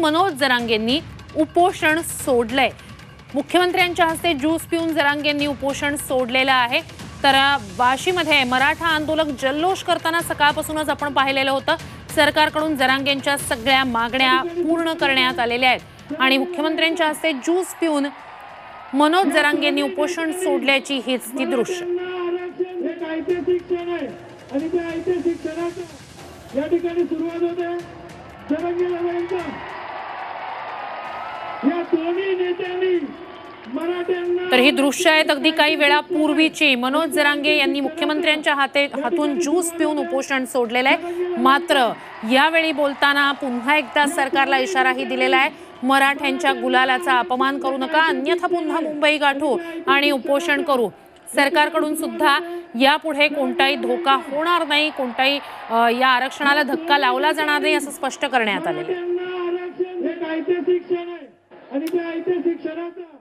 मनोज जरांगेंनी उपोषण सोडलंय. मुख्यमंत्र्यांच्या हस्ते ज्यूस पिऊन जरांगेंनी उपोषण सोडलेलं आहे. तर वाशीमध्ये मराठा आंदोलक जल्लोष करताना सकाळपासूनच आपण पाहिलेलं होतं. सरकारकडून जरांगेंच्या सगळ्या मागण्या पूर्ण करण्यात आलेल्या आहेत. आणि मुख्यमंत्र्यांच्या हस्ते ज्यूस पिऊन मनोज जरांगेंनी उपोषण सोडल्याची हीच ती दृश्य. या ठिकाणी सुरुवात होते. तर ही दृश्य आहेत अगदी काही वेळापूर्वीची. मनोज जरांगे यांनी मुख्यमंत्र्यांच्या हाते हातून ज्यूस पिऊन उपोषण सोडलेलं आहे. मात्र यावेळी बोलताना पुन्हा एकदा सरकारला इशाराही दिलेला आहे. मराठ्यांच्या गुलालाचा अपमान करू नका अन्यथा पुन्हा मुंबई गाठू आणि उपोषण करू. सरकारकडून सुद्धा यापुढे कोणताही धोका होणार नाही कोणताही या आरक्षणाला धक्का लावला जाणार नाही असं स्पष्ट करण्यात आलेलं आहे. आणि त्या ऐतिहासिक क्षणाचा